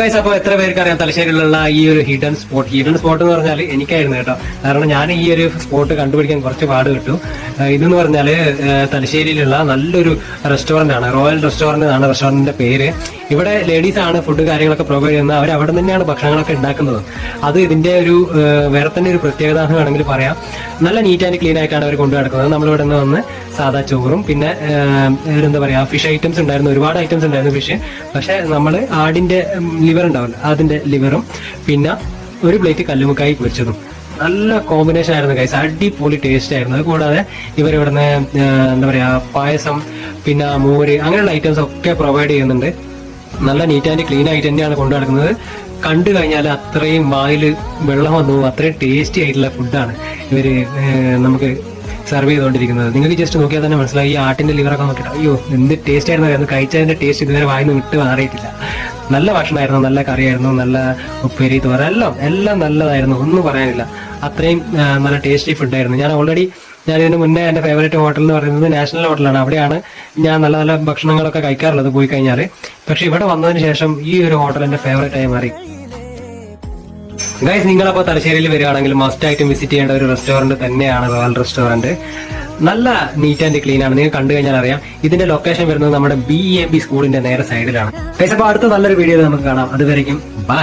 Guys അപ്പോൾ എത്ര പേർക്ക് അറിയാം തലശ്ശേരിയിലുള്ള ഈ ഒരു ഹിഡൻ സ്പോട്ട് ഹിഡൻ സ്പോട്ട് എന്ന് പറഞ്ഞാൽ എനിക്കായിരുന്നു കേട്ടോ. കാരണം ഞാൻ ഈ ഒരു സ്പോട്ട് കണ്ടുപിടിക്കാൻ കുറച്ച് പാട് കിട്ടും. ഇതെന്ന് പറഞ്ഞാൽ തലശ്ശേരിയിലുള്ള നല്ലൊരു റെസ്റ്റോറന്റ് ആണ്. റോയൽ റെസ്റ്റോറന്റ് എന്നാണ് റെസ്റ്റോറന്റിന്റെ പേര്. ഇവിടെ ലേഡീസ് ആണ് ഫുഡ് കാര്യങ്ങളൊക്കെ പ്രൊവൈഡ് ചെയ്യുന്നത്. അവർ അവിടെ തന്നെയാണ് ഭക്ഷണങ്ങളൊക്കെ ഉണ്ടാക്കുന്നത്. അത് ഇതിന്റെ ഒരു വേറെ തന്നെ ഒരു പ്രത്യേകത എന്ന് വേണമെങ്കിൽ പറയാം. നല്ല നീറ്റ് ആൻഡ് ക്ലീൻ ആയിട്ടാണ് അവർ കൊണ്ടു നടക്കുന്നത്. നമ്മളിവിടെ നിന്ന് വന്ന് സാധാ ചോറും പിന്നെ എന്താ പറയാ ഫിഷ് ഐറ്റംസ് ഉണ്ടായിരുന്നു. ഒരുപാട് ഐറ്റംസ് ഉണ്ടായിരുന്നു ഫിഷ് പക്ഷെ നമ്മൾ ആടിന്റെ ലിവർ ഉണ്ടാവില്ല. അതിന്റെ ലിവറും പിന്നെ ഒരു പ്ലേറ്റ് കല്ലുമുക്കായി പൊരിച്ചതും. നല്ല കോമ്പിനേഷൻ ആയിരുന്നു കൈസ് അടിപൊളി ടേസ്റ്റ് ആയിരുന്നു. കൂടാതെ ഇവർ ഇവിടുന്ന് എന്താ പറയാ പായസം പിന്നെ മോര് അങ്ങനെയുള്ള ഐറ്റംസ് ഒക്കെ പ്രൊവൈഡ് ചെയ്യുന്നുണ്ട്. നല്ല നീറ്റ് ആൻഡ് ക്ലീൻ ആയിട്ട് തന്നെയാണ് കൊണ്ടു നടക്കുന്നത്. കണ്ടു കഴിഞ്ഞാൽ അത്രയും വായിൽ വെള്ളം വന്നു. അത്രയും ടേസ്റ്റി ആയിട്ടുള്ള ഫുഡാണ് ഇവർ നമുക്ക് സെർവ് ചെയ്തുകൊണ്ടിരിക്കുന്നത്. നിങ്ങൾക്ക് ജസ്റ്റ് നോക്കിയാൽ തന്നെ മനസ്സിലായി. ഈ ആട്ടിന്റെ ലിവറൊക്കെ നോക്കിയിട്ട് അയ്യോ എന്ത് ടേസ്റ്റ് ആയിരുന്നു? കഴിച്ചതിന്റെ ടേസ്റ്റ് ഇതുവരെ വായിന്ന് വിട്ട് മാറിയിട്ടില്ല. നല്ല ഭക്ഷണമായിരുന്നു നല്ല കറിയായിരുന്നു നല്ല ഉപ്പേരി തോര എല്ലാം എല്ലാം നല്ലതായിരുന്നു ഒന്നും പറയാനില്ല. അത്രയും നല്ല ടേസ്റ്റി ഫുഡായിരുന്നു ഞാൻ ഓൾറെഡി ഞാൻ ഇതിന് മുന്നേ എന്റെ ഫേവറേറ്റ് ഹോട്ടൽ എന്ന് പറയുന്നത് നാഷണൽ ഹോട്ടലാണ് അവിടെയാണ് ഞാൻ നല്ല നല്ല ഭക്ഷണങ്ങളൊക്കെ കഴിക്കാറുള്ളത് പോയി കഴിഞ്ഞാൽ പക്ഷെ ഇവിടെ വന്നതിന് ശേഷം ഈ ഒരു ഹോട്ടൽ എന്റെ ഫേവറേറ്റ് ആയി മാറി. ഗൈസ് നിങ്ങളപ്പോ തലശ്ശേരിയിൽ വരികയാണെങ്കിൽ മസ്റ്റ് ആയിട്ട് വിസിറ്റ് ചെയ്യേണ്ട ഒരു റെസ്റ്റോറന്റ് തന്നെയാണ് റോയൽ റെസ്റ്റോറന്റ് നല്ല നീറ്റ് ആൻഡ് ക്ലീൻ ആണ്. നിങ്ങൾ കണ്ടു കഴിഞ്ഞാൽ അറിയാം. ഇതിന്റെ ലൊക്കേഷൻ വരുന്നത് നമ്മുടെ ബി എ ബി സ്കൂളിന്റെ നേരെ സൈഡിലാണ് ഗൈസ് അപ്പൊ അടുത്ത നല്ലൊരു വീഡിയോ നമുക്ക് കാണാം. അതുവരെയും ബൈ